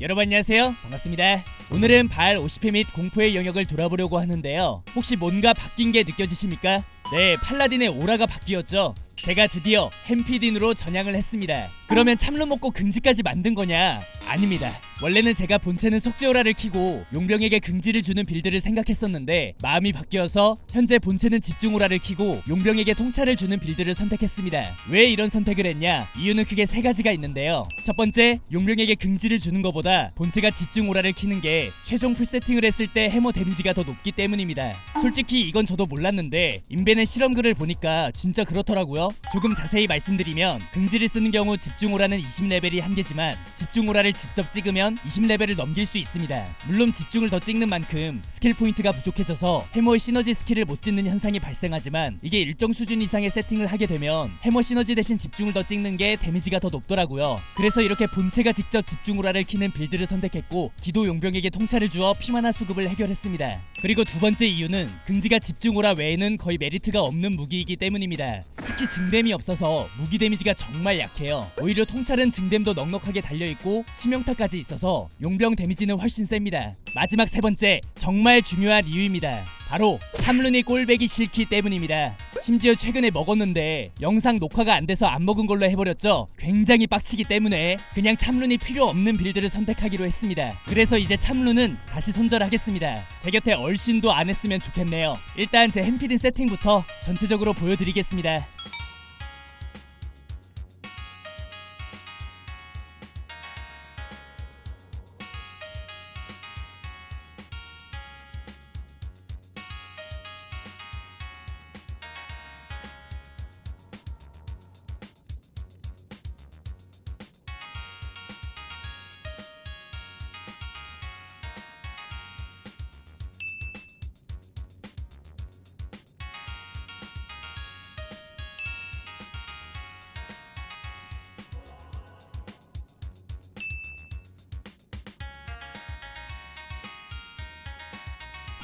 여러분 안녕하세요. 반갑습니다. 오늘은 발 50회 및 공포의 영역을 돌아보려고 하는데요. 혹시 뭔가 바뀐 게 느껴지십니까? 네 팔라딘의 오라가 바뀌었죠. 제가 드디어 햄피딘으로 전향을 했습니다. 그러면 참로 먹고 긍지까지 만든 거냐? 아닙니다. 원래는 제가 본체는 속죄오라를 키고 용병에게 긍지를 주는 빌드를 생각했었는데 마음이 바뀌어서 현재 본체는 집중오라를 키고 용병에게 통찰을 주는 빌드를 선택했습니다. 왜 이런 선택을 했냐? 이유는 크게 세 가지가 있는데요. 첫 번째 용병에게 긍지를 주는 것보다 본체가 집중오라를 키는 게 최종 풀세팅을 했을 때 해머 데미지가 더 높기 때문입니다. 솔직히 이건 저도 몰랐는데 인 벤의 실험글을 보니까 진짜 그렇더라고요. 조금 자세히 말씀드리면 긍지를 쓰는 경우 집중오라는 20레벨이 한계지만 집중오라를 직접 찍으면 20레벨을 넘길 수 있습니다. 물론 집중을 더 찍는 만큼 스킬 포인트가 부족해져서 해머의 시너지 스킬을 못 찍는 현상이 발생하지만 이게 일정 수준 이상의 세팅을 하게 되면 해머 시너지 대신 집중을 더 찍는 게 데미지가 더 높더라고요. 그래서 이렇게 본체가 직접 집중오라를 키는 빌드를 선택했고 기도 용병에게 통찰을 주어 피마나 수급을 해결했습니다. 그리고 두 번째 이유는 긍지가 집중오라 외에는 거의 메리트 가 없는 무기이기 때문입니다. 특히 증댐이 없어서 무기 데미지가 정말 약해요. 오히려 통찰은 증댐도 넉넉하게 달려있고 치명타까지 있어서 용병 데미지는 훨씬 셉니다. 마지막 세 번째 정말 중요한 이유입니다. 바로 참룬이 꼴배기 싫기 때문입니다. 심지어 최근에 먹었는데 영상 녹화가 안 돼서 안 먹은 걸로 해버렸죠. 굉장히 빡치기 때문에 그냥 참룬이 필요 없는 빌드를 선택하기로 했습니다. 그래서 이제 참룬은 다시 손절하겠습니다. 제 곁에 얼씬도 안 했으면 좋겠네요. 일단 제 햄피딘 세팅부터 전체적으로 보여드리겠습니다.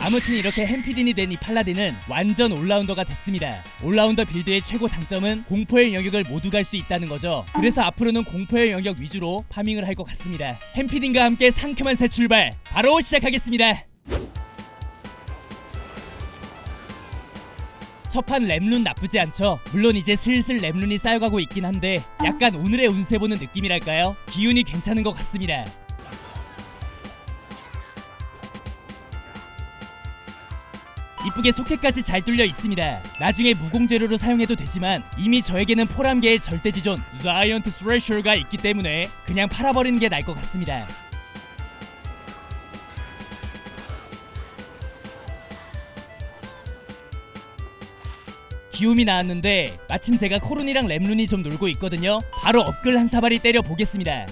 아무튼 이렇게 햄피딘이 된 이 팔라딘은 완전 올라운더가 됐습니다. 올라운더 빌드의 최고 장점은 공포의 영역을 모두 갈 수 있다는 거죠. 그래서 앞으로는 공포의 영역 위주로 파밍을 할 것 같습니다. 햄피딘과 함께 상큼한 새 출발 바로 시작하겠습니다. 첫판 램룬 나쁘지 않죠. 물론 이제 슬슬 램룬이 쌓여가고 있긴 한데 약간 오늘의 운세 보는 느낌이랄까요? 기운이 괜찮은 것 같습니다. 이쁘게 속해까지 잘 뚫려 있습니다. 나중에 무공재료로 사용해도 되지만 이미 저에게는 포람계의 절대지존 자이언트 스레셔가 있기 때문에 그냥 팔아버리는 게 나을 것 같습니다. 기움이 나왔는데 마침 제가 코룬이랑 램룬이 좀 놀고 있거든요. 바로 업글 한 사발이 때려 보겠습니다.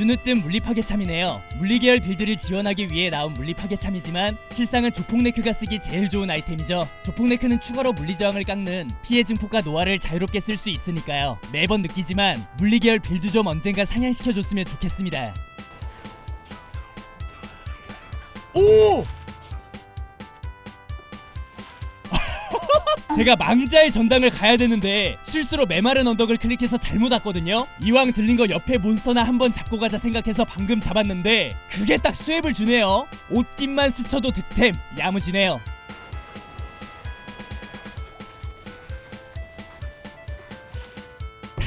주느뜸 물리파괴참이네요. 물리계열 빌드를 지원하기 위해 나온 물리파괴참이지만 실상은 조폭네크가 쓰기 제일 좋은 아이템이죠. 조폭네크는 추가로 물리저항을 깎는 피해 증폭과 노화를 자유롭게 쓸 수 있으니까요. 매번 느끼지만 물리계열 빌드 좀 언젠가 상향시켜줬으면 좋겠습니다. 제가 망자의 전당을 가야 되는데 실수로 메마른 언덕을 클릭해서 잘못 왔거든요. 이왕 들린 거 옆에 몬스터나 한번 잡고 가자 생각해서 방금 잡았는데 그게 딱 수액을 주네요. 옷깃만 스쳐도 득템 야무지네요.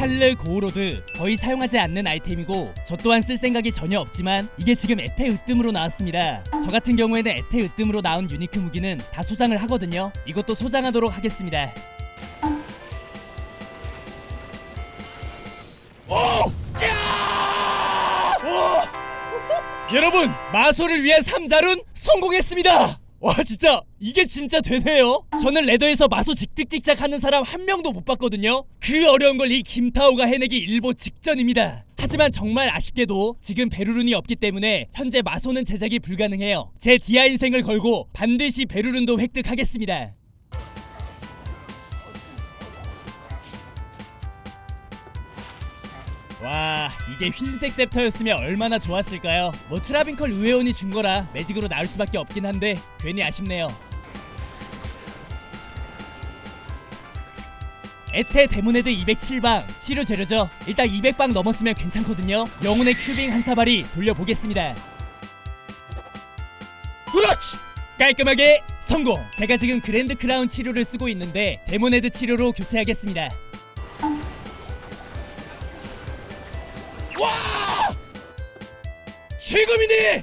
탈르 고우로드 거의 사용하지 않는 아이템이고 저 또한 쓸 생각이 전혀 없지만 이게 지금 에테 으뜸으로 나왔습니다. 저 같은 경우에는 에테 으뜸으로 나온 유니크 무기는 다 소장을 하거든요. 이것도 소장하도록 하겠습니다! 여러분 마소를 위한 삼자룬 성공했습니다 와 진짜 이게 진짜 되네요. 저는 레더에서 마소 직득직작 하는 사람 한 명도 못 봤거든요. 그 어려운 걸 이 김타오가 해내기 일보 직전입니다. 하지만 정말 아쉽게도 지금 베루룬이 없기 때문에 현재 마소는 제작이 불가능해요. 제 디아 인생을 걸고 반드시 베루룬도 획득하겠습니다 와 이게 흰색 셉터였으면 얼마나 좋았을까요? 뭐 트라빈컬 우회원이 준 거라 매직으로 나올 수밖에 없긴 한데 괜히 아쉽네요. 에테 데모네드 207방 치료 재료죠. 일단 200방 넘었으면 괜찮거든요. 영혼의 큐빙 한 사발이 돌려보겠습니다. 그렇지! 깔끔하게 성공! 제가 지금 그랜드 크라운 치료를 쓰고 있는데 데모네드 치료로 교체하겠습니다. 최금이네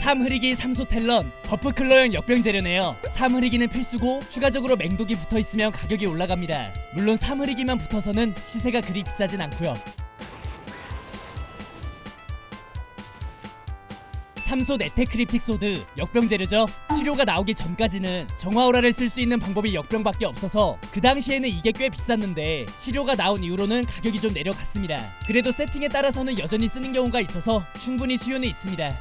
삼 흐리기 삼소 텔런 버프 클로형 역병 재료네요. 삼 흐리기는 필수고 추가적으로 맹독이 붙어 있으면 가격이 올라갑니다. 물론 삼 흐리기만 붙어서는 시세가 그리 비싸진 않고요. 삼소 네테크립틱 소드 역병 재료죠. 치료가 나오기 전까지는 정화오라를 쓸 수 있는 방법이 역병밖에 없어서 그 당시에는 이게 꽤 비쌌는데 치료가 나온 이후로는 가격이 좀 내려갔습니다. 그래도 세팅에 따라서는 여전히 쓰는 경우가 있어서 충분히 수요는 있습니다.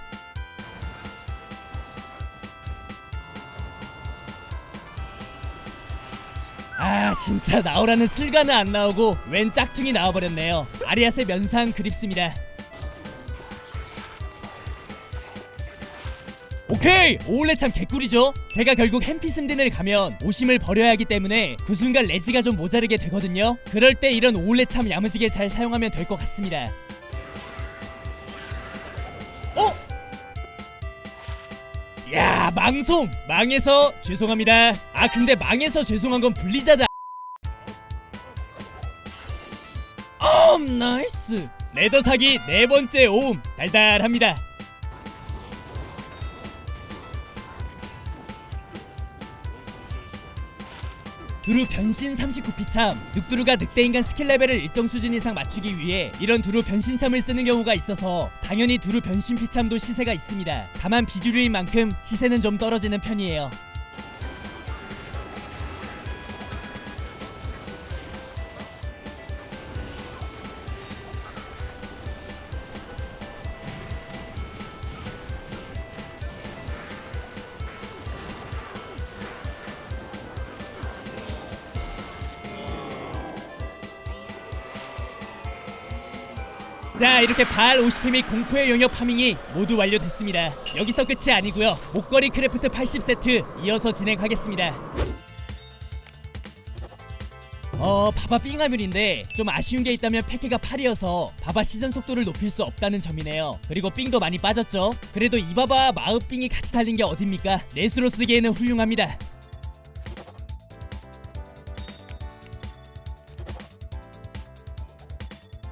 아 진짜 나오라는 슬가는 안 나오고 웬 짝퉁이 나와버렸네요 아리아스의 면상 그립습니다 오케이! 오울레 참 개꿀이죠? 제가 결국 햄피스딘을 가면 오심을 버려야 하기 때문에 그 순간 레지가 좀 모자르게 되거든요. 그럴 때 이런 오울레 참 야무지게 잘 사용하면 될 것 같습니다. 어? 야 망송! 망해서 죄송합니다. 아 근데 망해서 죄송한 건 블리자드 음 나이스! 레더 사기 네 번째 오음 달달합니다 두루 변신 39피참. 늑두루가 늑대인간 스킬 레벨을 일정 수준 이상 맞추기 위해 이런 두루 변신참을 쓰는 경우가 있어서 당연히 두루 변신 피참도 시세가 있습니다. 다만 비주류인 만큼 시세는 좀 떨어지는 편이에요 자 이렇게 발 50회 및 공포의 영역 파밍이 모두 완료됐습니다. 여기서 끝이 아니고요. 목걸이 크래프트 80세트 이어서 진행하겠습니다. 어 바바 삥하물인데 좀 아쉬운 게 있다면 패키가 8이어서 바바 시전 속도를 높일 수 없다는 점이네요. 그리고 삥도 많이 빠졌죠? 그래도 이 바바 마읍 삥이 같이 달린 게 어딥니까? 레스로 쓰기에는 훌륭합니다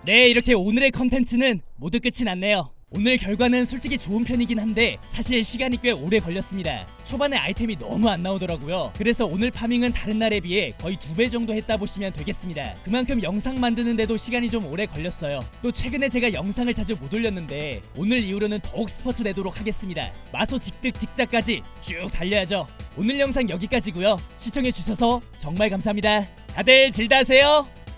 네 이렇게 오늘의 컨텐츠는 모두 끝이 났네요. 오늘 결과는 솔직히 좋은 편이긴 한데 사실 시간이 꽤 오래 걸렸습니다. 초반에 아이템이 너무 안 나오더라고요. 그래서 오늘 파밍은 다른 날에 비해 거의 두 배 정도 했다 보시면 되겠습니다. 그만큼 영상 만드는데도 시간이 좀 오래 걸렸어요. 또 최근에 제가 영상을 자주 못 올렸는데 오늘 이후로는 더욱 스퍼트 내도록 하겠습니다. 마소 직득 직자까지 쭉 달려야죠. 오늘 영상 여기까지고요. 시청해주셔서 정말 감사합니다. 다들 질다하세요